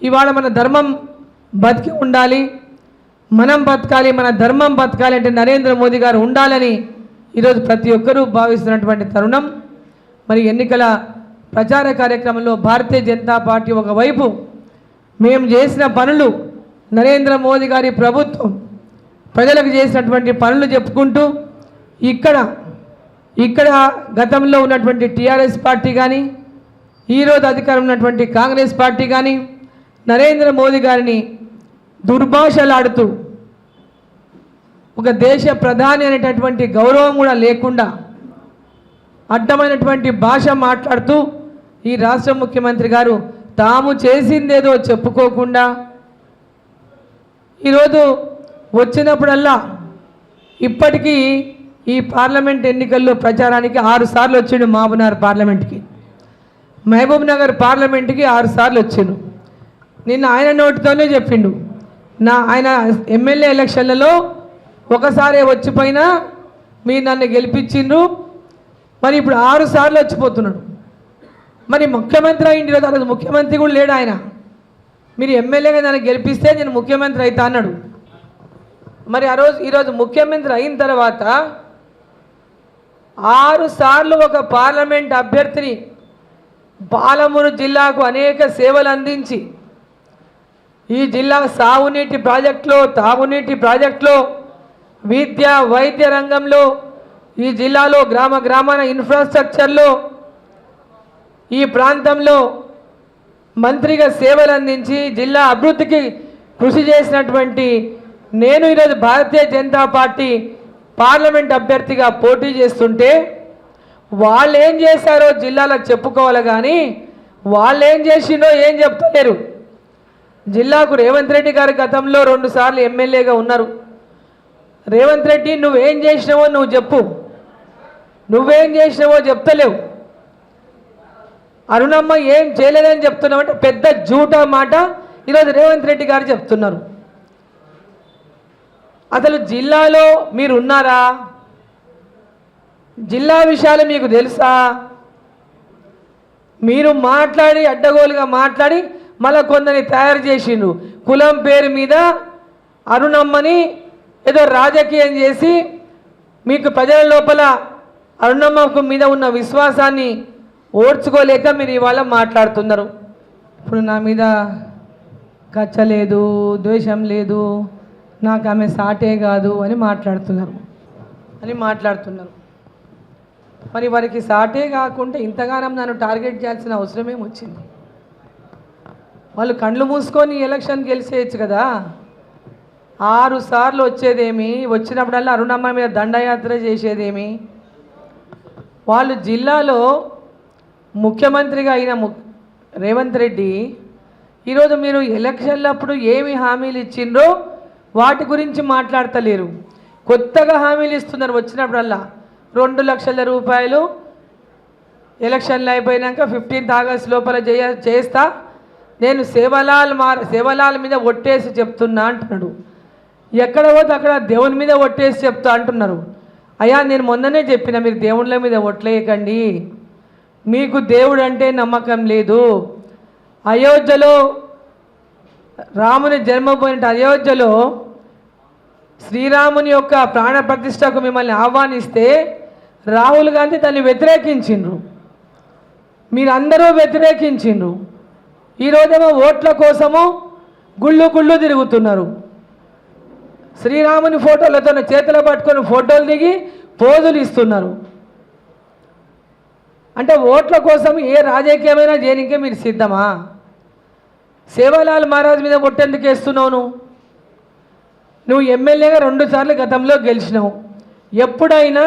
ఇవాళ మన ధర్మం బతికి ఉండాలి మనం బతకాలి మన ధర్మం బతకాలి అంటే నరేంద్ర మోదీ గారు ఉండాలని ఈరోజు ప్రతి ఒక్కరూ భావిస్తున్నటువంటి తరుణం. మరి ఎన్నికల ప్రచార కార్యక్రమంలో భారతీయ జనతా పార్టీ ఒకవైపు మేము చేసిన పనులు నరేంద్ర మోదీ గారి ప్రభుత్వం ప్రజలకు చేసినటువంటి పనులు చెప్పుకుంటూ ఇక్కడ ఇక్కడ గతంలో ఉన్నటువంటి టీఆర్ఎస్ పార్టీ కానీ ఈరోజు అధికారం ఉన్నటువంటి కాంగ్రెస్ పార్టీ కానీ నరేంద్ర మోదీ గారిని దుర్భాషలాడుతూ ఒక దేశ ప్రధాని అనేటటువంటి గౌరవం కూడా లేకుండా అడ్డమైనటువంటి భాష మాట్లాడుతూ ఈ రాష్ట్ర ముఖ్యమంత్రి గారు తాము చేసిందేదో చెప్పుకోకుండా ఈరోజు వచ్చినప్పుడల్లా ఇప్పటికీ ఈ పార్లమెంట్ ఎన్నికల్లో ప్రచారానికి ఆరు సార్లు వచ్చిండు మహబూబ్నగర్ పార్లమెంట్కి. మహబూబ్ నగర్ పార్లమెంట్కి ఆరు సార్లు వచ్చిండు. నిన్న ఆయన నోటితోనే చెప్పిండు. నా ఆయన ఎమ్మెల్యే ఎలక్షన్లలో ఒకసారి వచ్చిపోయినా మీరు నన్ను గెలిపించిండ్రు. మరి ఇప్పుడు ఆరు సార్లు వచ్చిపోతున్నాడు. మరి ముఖ్యమంత్రి అయింది ఈరోజు అసలు ముఖ్యమంత్రి కూడా లేడు ఆయన. మీరు ఎమ్మెల్యేగా నన్ను గెలిపిస్తే నేను ముఖ్యమంత్రి అవుతా అన్నాడు. మరి ఆ రోజు ఈరోజు ముఖ్యమంత్రి అయిన తర్వాత ఆరు సార్లు ఒక పార్లమెంట్ అభ్యర్థిని పాలమూరు జిల్లాకు అనేక సేవలు అందించి ఈ జిల్లా సాగునీటి ప్రాజెక్టులో తాగునీటి ప్రాజెక్టులో విద్య వైద్య రంగంలో ఈ జిల్లాలో గ్రామ గ్రామాల ఇన్ఫ్రాస్ట్రక్చర్లో ఈ ప్రాంతంలో మంత్రిగా సేవలు అందించి జిల్లా అభివృద్ధికి కృషి చేసినటువంటి నేను ఈరోజు భారతీయ జనతా పార్టీ పార్లమెంట్ అభ్యర్థిగా పోటీ చేస్తుంటే వాళ్ళు ఏం చేశారో జిల్లాలో చెప్పుకోవాలి కానీ వాళ్ళు ఏం చేసిండో ఏం చెప్తలేరు. జిల్లాకు రేవంత్ రెడ్డి గారు గతంలో రెండు సార్లు ఎమ్మెల్యేగా ఉన్నారు. రేవంత్ రెడ్డి నువ్వేం చేసినావో నువ్వు చెప్పు. నువ్వేం చేసినావో చెప్తలేవు. అరుణమ్మ ఏం చేయలేదని చెప్తున్నావంటే పెద్ద జూట మాట ఈరోజు రేవంత్ రెడ్డి గారు చెప్తున్నారు. అసలు జిల్లాలో మీరు ఉన్నారా జిల్లా విషయాలు మీకు తెలుసా? మీరు మాట్లాడి అడ్డగోలుగా మాట్లాడి మళ్ళీ కొందరిని తయారు చేసిండ్రు కులం పేరు మీద అరుణమ్మని ఏదో రాజకీయం చేసి మీకు ప్రజల లోపల అరుణమ్మకు మీద ఉన్న విశ్వాసాన్ని ఓడ్చుకోలేక మీరు ఇవాళ మాట్లాడుతున్నారు. ఇప్పుడు నా మీద కచ్చ లేదు ద్వేషం లేదు నాకు ఆమె సాటే కాదు అని మాట్లాడుతున్నారు. అని మాట్లాడుతున్నారు. మరి వారికి సాటే కాకుండా ఇంతగానం నన్ను టార్గెట్ చేయాల్సిన అవసరం వచ్చింది? వాళ్ళు కళ్ళు మూసుకొని ఎలక్షన్ గెలిచేయచ్చు కదా. ఆరు సార్లు వచ్చేదేమి? వచ్చినప్పుడల్లా అరుణమ్మ మీద దండయాత్ర చేసేదేమి? వాళ్ళు జిల్లాలో ముఖ్యమంత్రిగా అయిన ము రేవంత్ రెడ్డి ఈరోజు మీరు ఎలక్షన్లప్పుడు ఏమి హామీలు ఇచ్చిండ్రో వాటి గురించి మాట్లాడతలేరు. కొత్తగా హామీలు ఇస్తున్నారు వచ్చినప్పుడల్లా. రెండు లక్షల రూపాయలు ఎలక్షన్లు అయిపోయినాక ఫిఫ్టీన్త్ ఆగస్ట్ లోపల చేయ చేస్తా. నేను సేవలాల్ మార్ సేవలాల్ మీద ఒట్టేసి చెప్తున్నా అంటున్నాడు. ఎక్కడ పోతే అక్కడ దేవుని మీద ఒట్టేసి చెప్తా అంటున్నారు. అయ్యా నేను మొన్ననే చెప్పిన మీరు దేవుళ్ళ మీద ఒట్లేయకండి. మీకు దేవుడు అంటే నమ్మకం లేదు. అయోధ్యలో రాముని జన్మపోయిన అయోధ్యలో శ్రీరాముని యొక్క ప్రాణ ప్రతిష్టకు మిమ్మల్ని ఆహ్వానిస్తే రాహుల్ గాంధీ దాన్ని వ్యతిరేకించిండ్రు. మీరందరూ వ్యతిరేకించిండ్రు. ఈరోజేమో ఓట్ల కోసము గుళ్ళు గుళ్ళు తిరుగుతున్నారు. శ్రీరాముని ఫోటోలతో చేతులు పట్టుకొని ఫోటోలు దిగి పోజులు ఇస్తున్నారు. అంటే ఓట్ల కోసం ఏ రాజకీయమైనా చేయనికే మీరు సిద్ధమా? సేవాలాల్ మహారాజ్ మీద ఒట్టెందుకు వేస్తున్నావు నువ్వు? నువ్వు ఎమ్మెల్యేగా రెండుసార్లు గతంలో గెలిచినావు. ఎప్పుడైనా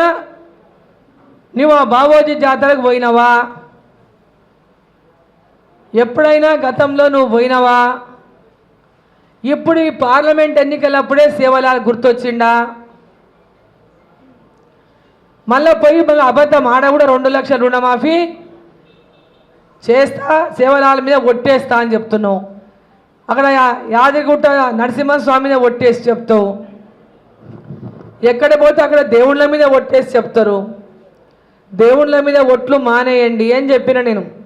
నువ్వు ఆ బాబోజీ జాతరకు పోయినావా? ఎప్పుడైనా గతంలో నువ్వు పోయినావా? ఇప్పుడు ఈ పార్లమెంట్ ఎన్నికలప్పుడే సేవలాల్ గుర్తొచ్చిండా? మళ్ళీ పోయి మళ్ళీ అబద్ధం ఆడ కూడా రెండు లక్షల రుణమాఫీ చేస్తా సేవలాల మీద ఒట్టేస్తా అని చెప్తున్నావు. అక్కడ యా- యాదగిరిగుట్ట నరసింహస్వామి మీద ఒట్టేసి చెప్తావు. ఎక్కడ పోతే అక్కడ దేవుళ్ళ మీద ఒట్టేసి చెప్తారు. దేవుళ్ళ మీద ఒట్లు మానేయండి అని చెప్పిన నేను.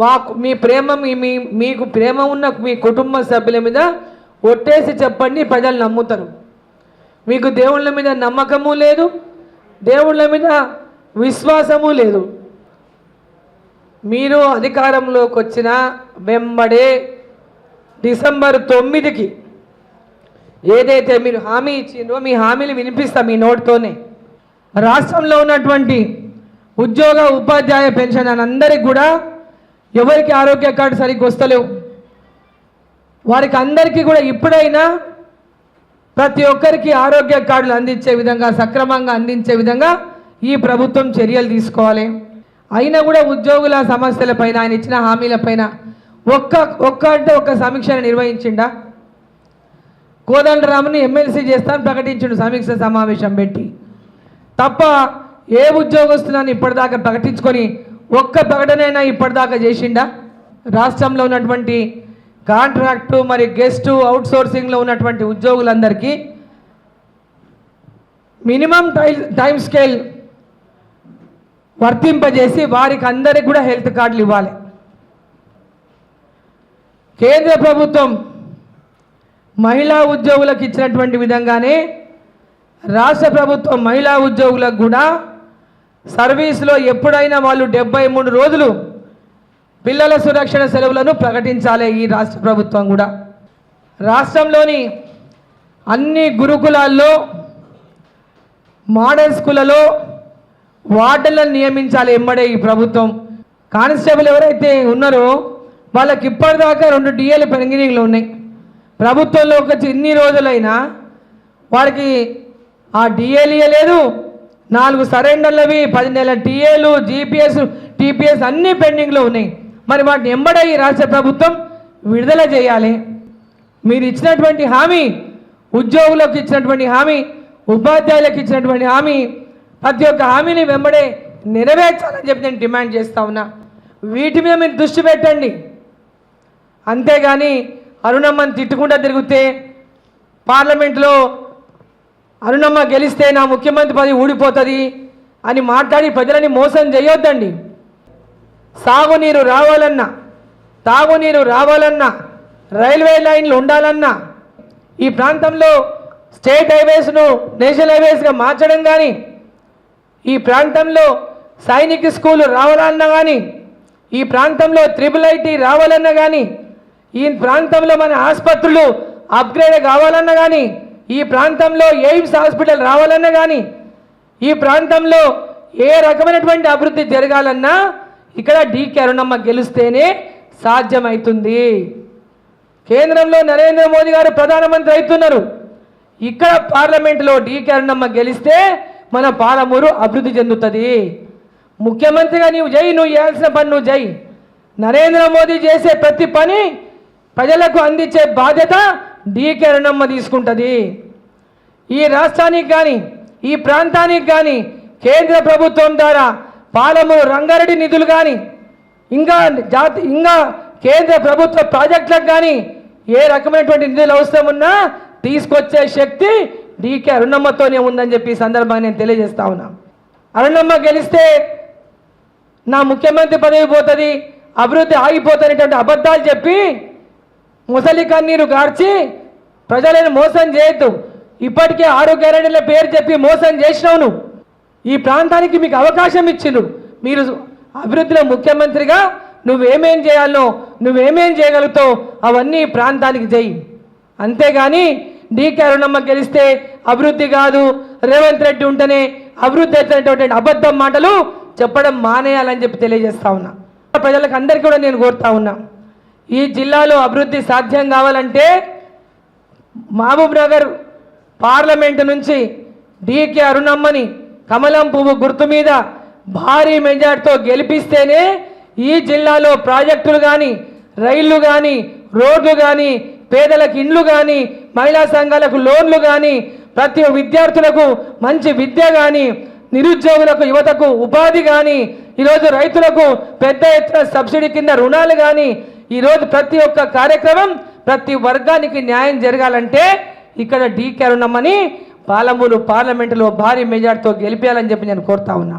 వాకు మీ ప్రేమ మీ మీ మీకు ప్రేమ ఉన్న మీ కుటుంబ సభ్యుల మీద ఒట్టేసి చెప్పండి ప్రజలు నమ్ముతారు. మీకు దేవుళ్ళ మీద నమ్మకము లేదు దేవుళ్ళ మీద విశ్వాసము లేదు. మీరు అధికారంలోకి వచ్చిన వెంబడే డిసెంబర్ తొమ్మిదికి ఏదైతే మీరు హామీ ఇచ్చిందో మీ హామీలు వినిపిస్తా మీ నోటితోనే. రాష్ట్రంలో ఉన్నటువంటి ఉద్యోగ ఉపాధ్యాయ పెన్షన్ అని అందరికి కూడా ఎవరికి ఆరోగ్య కార్డు సరిగ్గా వస్తలేవు. వారికి అందరికీ కూడా ఇప్పుడైనా ప్రతి ఒక్కరికి ఆరోగ్య కార్డులు అందించే విధంగా సక్రమంగా అందించే విధంగా ఈ ప్రభుత్వం చర్యలు తీసుకోవాలి. అయినా కూడా ఉద్యోగుల సమస్యలపైన ఆయన ఇచ్చిన హామీలపైన ఒక్క ఒక్క అంటే ఒక్క సమీక్షను నిర్వహించిండా? కోదండరాముని ఎమ్మెల్సీ చేస్తాను ప్రకటించిండు సమీక్ష సమావేశం పెట్టి. తప్ప ఏ ఉద్యోగస్తులని ఇప్పటిదాకా ప్రకటించుకొని ఒక్క ప్రకటనైనా ఇప్పటిదాకా చేసిండా? రాష్ట్రంలో ఉన్నటువంటి కాంట్రాక్టు మరి గెస్టు అవుట్సోర్సింగ్లో ఉన్నటువంటి ఉద్యోగులందరికీ మినిమం టై టైం స్కేల్ వర్తింపజేసి వారికి అందరికి కూడా హెల్త్ కార్డులు ఇవ్వాలి. కేంద్ర ప్రభుత్వం మహిళా ఉద్యోగులకు ఇచ్చినటువంటి విధంగానే రాష్ట్ర ప్రభుత్వం మహిళా ఉద్యోగులకు కూడా సర్వీస్లో ఎప్పుడైనా వాళ్ళు డెబ్బై మూడు రోజులు పిల్లల సురక్షణ సెలవులను ప్రకటించాలి ఈ రాష్ట్ర ప్రభుత్వం కూడా. రాష్ట్రంలోని అన్ని గురుకులాల్లో మోడల్ స్కూళ్ళలో వార్డులను నియమించాలి ఎమ్మడే ఈ ప్రభుత్వం. కానిస్టేబుల్ ఎవరైతే ఉన్నారో వాళ్ళకి ఇప్పటిదాకా రెండు డిఏలు పెండింగ్లో ఉన్నాయి. ప్రభుత్వంలో ఒక ఇన్ని రోజులైనా వారికి ఆ డిఏలు ఇవ్వలేదు నాలుగు సరెండర్లవి పది నెలల టీఏలు జీపీఎస్ టీపీఎస్ అన్నీ పెండింగ్లో ఉన్నాయి. మరి వాటిని ఎంబడే ఈ రాష్ట్ర ప్రభుత్వం విడుదల చేయాలి. మీరు ఇచ్చినటువంటి హామీ ఉద్యోగులకు ఇచ్చినటువంటి హామీ ఉపాధ్యాయులకు ఇచ్చినటువంటి హామీ ప్రతి ఒక్క హామీని వెంబడే నెరవేర్చాలని చెప్పి నేను డిమాండ్ చేస్తా ఉన్నా. వీటి మీద మీరు దృష్టి పెట్టండి. అంతేగాని అరుణమ్మని తిట్టుకుంటూ తిరిగితే పార్లమెంట్లో అరుణమ్మ గెలిస్తే నా ముఖ్యమంత్రి పదవి ఊడిపోతుంది అని మాట్లాడి ప్రజలని మోసం చేయొద్దండి. సాగునీరు రావాలన్నా తాగునీరు రావాలన్నా రైల్వే లైన్లు ఉండాలన్నా ఈ ప్రాంతంలో స్టేట్ హైవేస్ను నేషనల్ హైవేస్గా మార్చడం కానీ ఈ ప్రాంతంలో సైనిక స్కూలు రావాలన్నా కానీ ఈ ప్రాంతంలో త్రిబుల్ ఐటీ రావాలన్నా కానీ ఈ ప్రాంతంలో మన ఆసుపత్రులు అప్గ్రేడ్ కావాలన్నా కానీ ఈ ప్రాంతంలో ఎయిమ్స్ హాస్పిటల్ రావాలన్నా కానీ ఈ ప్రాంతంలో ఏ రకమైనటువంటి అభివృద్ధి జరగాలన్నా ఇక్కడ డీకే అరుణమ్మ గెలిస్తేనే సాధ్యమవుతుంది కేంద్రంలో నరేంద్ర మోదీ గారు ప్రధానమంత్రి అవుతున్నారు. ఇక్కడ పార్లమెంట్లో డీకే అరుణమ్మ గెలిస్తే మన పాలమూరు అభివృద్ధి చెందుతుంది. ముఖ్యమంత్రిగా నీవు జై నువ్వు చేయాల్సిన పని నువ్వు జై. నరేంద్ర మోదీ చేసే ప్రతి పని ప్రజలకు అందించే బాధ్యత డీకే రుణమ్మ తీసుకుంటుంది. ఈ రాష్ట్రానికి కానీ ఈ ప్రాంతానికి కానీ కేంద్ర ప్రభుత్వం ద్వారా పాలమూరు రంగారెడ్డి నిధులు కానీ ఇంకా జాతి ఇంకా కేంద్ర ప్రభుత్వ ప్రాజెక్టులకు కానీ ఏ రకమైనటువంటి నిధులు అవసరం ఉన్నా తీసుకొచ్చే శక్తి డీకే అరుణమ్మతోనే ఉందని చెప్పి ఈ సందర్భంగా నేను తెలియజేస్తా ఉన్నా. అరుణమ్మ గెలిస్తే నా ముఖ్యమంత్రి పదవి పోతుంది అభివృద్ధి ఆగిపోతున్నటువంటి అబద్ధాలు చెప్పి ముసలి కన్నీరు గార్చి ప్రజలను మోసం చేయొద్దు. ఇప్పటికే ఆరు గ్యారెంటీల పేరు చెప్పి మోసం చేసినావు నువ్వు ఈ ప్రాంతానికి మీకు అవకాశం ఇచ్చిండు. మీరు అభివృద్ధిలో ముఖ్యమంత్రిగా నువ్వేమేం చేయాలో నువ్వేమేం చేయగలుగుతావు అవన్నీ ప్రాంతానికి చేయి. అంతేగాని డీకే అరుణమ్మ గెలిస్తే అభివృద్ధి కాదు. రేవంత్ రెడ్డి ఉంటేనే అభివృద్ధి అవుతున్నటువంటి అబద్ధం మాటలు చెప్పడం మానేయాలని చెప్పి తెలియజేస్తా ఉన్నా. ప్రజలకు అందరికీ కూడా నేను కోరుతా ఉన్నా. ఈ జిల్లాలో అభివృద్ధి సాధ్యం కావాలంటే మహబూబ్ నగర్ పార్లమెంటు నుంచి డీకే అరుణమ్మని కమలం పువ్వు గుర్తు మీద భారీ మెజార్టీతో గెలిపిస్తేనే ఈ జిల్లాలో ప్రాజెక్టులు కానీ రైళ్ళు కానీ రోడ్లు కానీ పేదలకు ఇండ్లు కానీ మహిళా సంఘాలకు లోన్లు కానీ ప్రతి విద్యార్థులకు మంచి విద్య కానీ నిరుద్యోగులకు యువతకు ఉపాధి కానీ ఈరోజు రైతులకు పెద్ద ఎత్తున సబ్సిడీ కింద రుణాలు కానీ ఈరోజు ప్రతి ఒక్క కార్యక్రమం ప్రతి వర్గానికి న్యాయం జరగాలంటే ఇక్కడ డీ కరుణమ్మని పాలమూరు పార్లమెంటులో భారీ మెజార్టీతో గెలిపేయాలని చెప్పి నేను కోరుతా ఉన్నా.